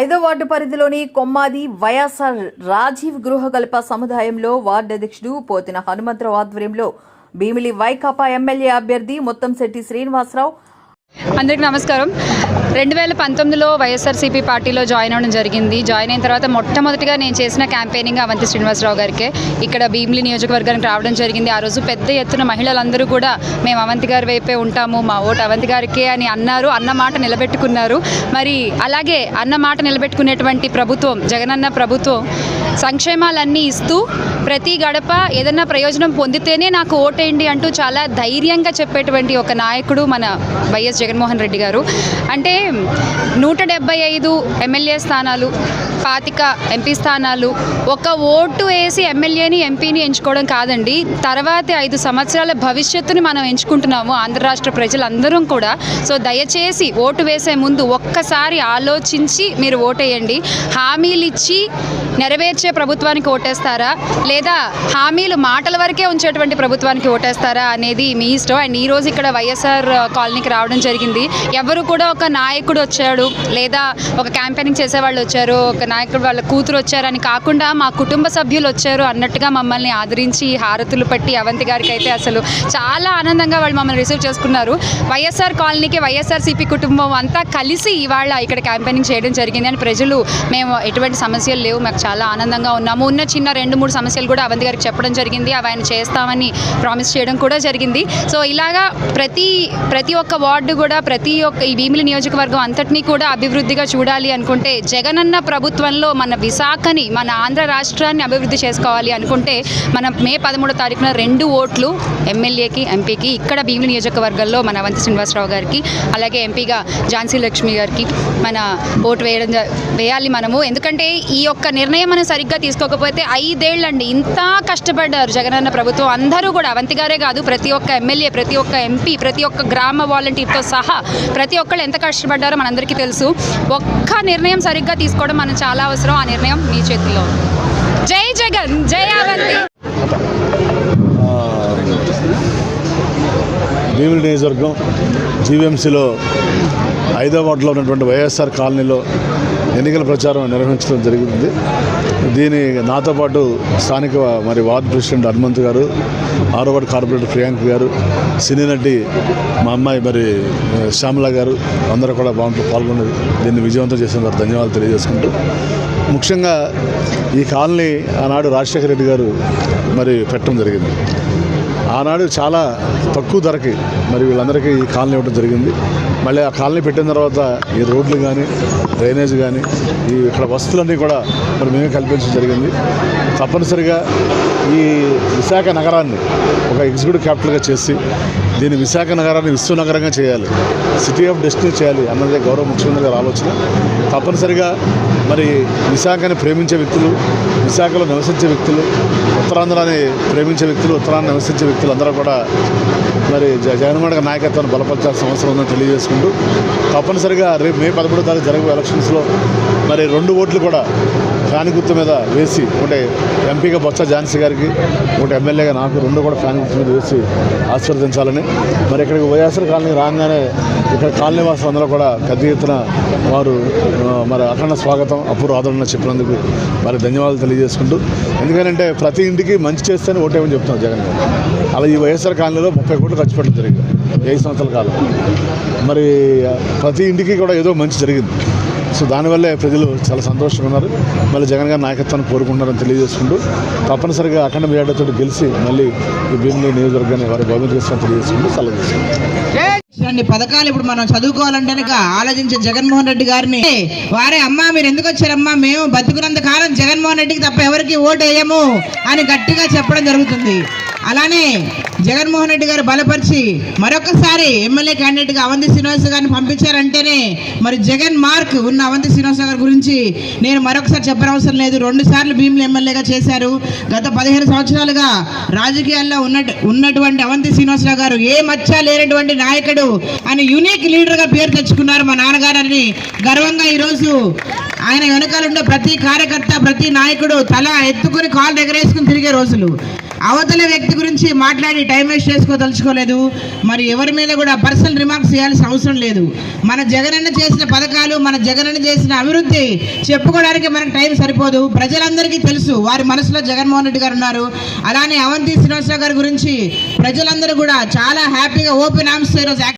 ఐదో వార్డు పరిధిలోని కొమ్మాది వైఎస్ఆర్ రాజీవ్ గృహకల్ప సముదాయంలో వార్డు అధ్యక్షుడు పోతిన హనుమంతరావు ఆధ్వర్యంలో భీమిలి వైకాపా ఎమ్మెల్యే అభ్యర్థి ముత్తంశెట్టి శ్రీనివాసరావు. అందరికీ నమస్కారం. రెండు వేల పంతొమ్మిదిలో వైఎస్ఆర్సీపీ పార్టీలో జాయిన్ అవ్వడం జరిగింది. జాయిన్ అయిన తర్వాత మొట్టమొదటిగా నేను చేసిన క్యాంపెయినింగ్ అవంతి శ్రీనివాసరావు గారికి. ఇక్కడ భీమిలి నియోజకవర్గానికి రావడం జరిగింది. ఆ రోజు పెద్ద ఎత్తున మహిళలందరూ కూడా మేము అవంతి గారి వైపే ఉంటాము మా ఓటు అవంతి గారికే అని అన్నారు అన్న మాట నిలబెట్టుకున్నారు. మరి అలాగే అన్న మాట నిలబెట్టుకునేటువంటి ప్రభుత్వం జగనన్న ప్రభుత్వం సంక్షేమాలన్నీ ఇస్తూ ప్రతి గడప ఏదన్నా ప్రయోజనం పొందితేనే నాకు ఓటేయండి అంటూ చాలా ధైర్యంగా చెప్పేటువంటి ఒక నాయకుడు మన వైఎస్ జగన్మోహన్ రెడ్డి గారు. అంటే నూట డెబ్బై ఐదు ఎమ్మెల్యే స్థానాలు పాతిక ఎంపీ స్థానాలు ఒక ఓటు వేసి ఎమ్మెల్యేని ఎంపీని ఎంచుకోవడం కాదండి. తర్వాత ఐదు సంవత్సరాల భవిష్యత్తుని మనం ఎంచుకుంటున్నాము ఆంధ్ర రాష్ట్ర ప్రజలందరం కూడా. సో దయచేసి ఓటు వేసే ముందు ఒక్కసారి ఆలోచించి మీరు ఓటేయండి. హామీలు ఇచ్చి నెరవేర్చే ప్రభుత్వానికి ఓటేస్తారా? లేదా హామీలు మాటల వరకే ఉంచేటువంటి ప్రభుత్వానికి ఓటేస్తారా అనేది మీ ఇష్టం. అండ్ ఈరోజు ఇక్కడ వైఎస్ఆర్ కాలనీకి రావడం జరిగింది. ఎవరు కూడా ఒక నాయకుడు వచ్చాడు లేదా ఒక క్యాంపెయినింగ్ చేసేవాళ్ళు వచ్చారు ఒక నాయకుడు వాళ్ళ కూతురు వచ్చారని కాకుండా మా కుటుంబ సభ్యులు వచ్చారు అన్నట్టుగా మమ్మల్ని ఆదరించి హారతులు పట్టి అవంతి గారికి అయితే అసలు చాలా ఆనందంగా వాళ్ళు మమ్మల్ని రిసీవ్ చేసుకున్నారు. వైఎస్ఆర్ కాలనీకి వైఎస్ఆర్సీపీ కుటుంబం అంతా కలిసి ఇవాళ ఇక్కడ క్యాంపెయినింగ్ చేయడం జరిగింది. అని ప్రజలు మేము ఎటువంటి సమస్యలు లేవు మాకు చాలా ఆనందంగా ఉన్నాము. ఉన్న చిన్న రెండు మూడు సమస్యలు కూడా అవంతి గారికి చెప్పడం జరిగింది. అవి ఆయన చేస్తామని ప్రామిస్ చేయడం కూడా జరిగింది. సో ఇలాగా ప్రతి ప్రతి ఒక్క వార్డు కూడా ప్రతి ఒక్క ఈ భీమిలి నియోజకవర్గం అంతటినీ కూడా అభివృద్ధిగా చూడాలి అనుకుంటే జగనన్న ప్రభుత్వంలో మన విశాఖని మన ఆంధ్ర రాష్ట్రాన్ని అభివృద్ధి చేసుకోవాలి అనుకుంటే మన మే పదమూడో తారీఖున రెండు ఓట్లు ఎమ్మెల్యేకి ఎంపీకి ఇక్కడ భీమిలి నియోజకవర్గంలో మన అవంతి శ్రీనివాసరావు గారికి అలాగే ఎంపీగా ఝాన్సీ లక్ష్మి గారికి మన ఓటు వేయడం జ- వేయాలి మనము. ఎందుకంటే ఈ యొక్క నిర్ణయం మనం సరిగ్గా తీసుకోకపోతే ఐదేళ్ళండి ఇంత కష్టపడ్డారు జగనన్న ప్రభుత్వం. అందరూ కూడా అవంతి గారే కాదు ప్రతి ఒక్క ఎమ్మెల్యే ప్రతి ఒక్క ఎంపీ ప్రతి ఒక్క గ్రామ వాలంటీర్తో సహా ప్రతి ఒక్కళ్ళు ఎంత కష్టపడ్డారో మనందరికీ తెలుసు. ఒక్క నిర్ణయం సరిగ్గా తీసుకోవడం మనం చాలా అవసరం. ఆ నిర్ణయం మీ చేతిలో జై జగన్! జై అవంతి! భీమిలి నియోజకవర్గం జీవీఎంసీలో ఐదో ఉన్నటువంటి వైఎస్ఆర్ కాలనీలో ఎన్నికల ప్రచారం నిర్వహించడం జరిగింది. దీని నాతో పాటు స్థానిక మరి వార్డు ప్రెసిడెంట్ హనుమంత్ గారు ఆరో వార్డు కార్పొరేటర్ ప్రియాంక్ గారు సినీ నటి మా అమ్మాయి మరి శ్యామల గారు అందరూ కూడా బాగుంటూ పాల్గొని దీన్ని విజయవంతం చేసిన వారు ధన్యవాదాలు తెలియజేసుకుంటూ ముఖ్యంగా ఈ కాలనీ ఆనాడు రాజశేఖర రెడ్డి గారు మరి పెట్టడం జరిగింది. ఆనాడు చాలా తక్కువ ధరకి మరి వీళ్ళందరికీ ఈ కాలనీ ఇవ్వడం జరిగింది. మళ్ళీ ఆ కాలనీ పెట్టిన తర్వాత ఈ రోడ్లు కానీ డ్రైనేజ్ కానీ ఈ ఇక్కడ వసతులన్నీ కూడా మరి మేమే కల్పించడం జరిగింది. తప్పనిసరిగా ఈ విశాఖ నగరాన్ని ఒక ఎగ్జిక్యూటివ్ క్యాపిటల్గా చేసి దీన్ని విశాఖ నగరాన్ని విశ్వనగరంగా చేయాలి సిటీ ఆఫ్ డెస్టినీ చేయాలి అన్నదే గౌరవ ముఖ్యమంత్రి గారి ఆలోచన. తప్పనిసరిగా మరి విశాఖని ప్రేమించే వ్యక్తులు విశాఖలో నివసించే వ్యక్తులు ఉత్తరాంధ్రాన్ని ప్రేమించే వ్యక్తులు ఉత్తరాన్ని నివసించే వ్యక్తులు అందరూ కూడా మరి జ- జగన్మోహన్ గారి నాయకత్వాన్ని బలపరచాల్సిన అవసరం ఉందని తెలియజేసుకుంటూ తప్పనిసరిగా రేపు మే పదమూడో తారీఖు జరిగే ఎలక్షన్స్లో మరి రెండు ఓట్లు కూడా ఫ్యాన్ గుర్తు మీద వేసి ఒకటి ఎంపీగా బొత్స ఝాన్సీ గారికి ఒకటి ఎమ్మెల్యేగా నాకు రెండు కూడా ఫ్యాన్ గుర్తు మీద వేసి ఆశీర్వదించాలని. మరి ఇక్కడికి వైఎస్ఆర్ కాలనీ రాగానే ఇక్కడ కాలనీ వాసులు అందరూ కూడా పెద్ద ఎత్తున వారు మరి అఖండ స్వాగతం అప్పుడు ఆదరణ చెప్పినందుకు మరి ధన్యవాదాలు తెలియజేసుకుంటూ. ఎందుకంటే ప్రతి ఇంటికి మంచి చేస్తేనే ఓటేమని చెప్తాం జగన్ గారు. అలా ఈ వైఎస్ఆర్ కాలనీలో ముప్పై కోట్లు ఖర్చు పెట్టడం జరిగింది ఐదు సంవత్సరాల కాలం. మరి ప్రతి ఇంటికి కూడా ఏదో మంచి జరిగింది. సో దానివల్లే ప్రజలు చాలా సంతోషంగా ఉన్నారు. మళ్ళీ జగన్ గారి నాయకత్వాన్ని కోరుకుంటున్నారని తెలియజేసుకుంటూ తప్పనిసరిగా అఖండ మేడతో గెలిచి మళ్ళీ ఈ భీమిలి నియోజకవర్గాన్ని వారి గవర్నమెంట్ చేస్తారని తెలియజేసుకుంటూ సెలవు అన్ని ఇలాంటి పథకాలు ఇప్పుడు మనం చదువుకోవాలంటే ఆలోచించే జగన్మోహన్ రెడ్డి గారిని. వారే అమ్మా మీరు ఎందుకు వచ్చారమ్మా? మేము బతుకున్నంత కాలం జగన్మోహన్ రెడ్డికి తప్ప ఎవరికి ఓటు వేయము అని గట్టిగా చెప్పడం జరుగుతుంది. అలానే జగన్మోహన్ రెడ్డి గారు బలపరిచి మరొకసారి ఎమ్మెల్యే క్యాండిడేట్గా అవంతి శ్రీనివాస గారిని పంపించారంటేనే మరి జగన్ మార్క్ ఉన్న అవంతి శ్రీనివాస గారి గురించి నేను మరొకసారి చెప్పనవసరం లేదు. రెండు సార్లు భీములు ఎమ్మెల్యేగా చేశారు. గత పదిహేను సంవత్సరాలుగా రాజకీయాల్లో ఉన్నట్టు ఉన్నటువంటి అవంతి శ్రీనివాసరావు గారు ఏ మచ్చ లేనటువంటి నాయకుడు అని యునీక్ లీడర్గా పేరు తెచ్చుకున్నారు మా నాన్నగారని గర్వంగా ఈరోజు ఆయన వెనకాల ఉండే ప్రతి కార్యకర్త ప్రతి నాయకుడు తల ఎత్తుకుని కాళ్ళు ఎగరేసుకుని తిరిగే రోజులు. అవతల వ్యక్తి గురించి మాట్లాడి టైం వేస్ట్ చేసుకోదలుచుకోలేదు. మరి ఎవరి మీద కూడా పర్సనల్ రిమార్క్స్ చేయాల్సిన అవసరం లేదు. మన జగనన్న చేసిన పథకాలు మన జగనన్న చేసిన అభివృద్ధి చెప్పుకోవడానికి మనకు టైం సరిపోదు. ప్రజలందరికీ తెలుసు వారి మనసులో జగన్మోహన్ రెడ్డి గారు ఉన్నారు. అలానే అవంతి శ్రీనివాసరావు గారి గురించి ప్రజలందరూ కూడా చాలా హ్యాపీగా ఓపెన్ ఆర్మ్స్ ఈరోజు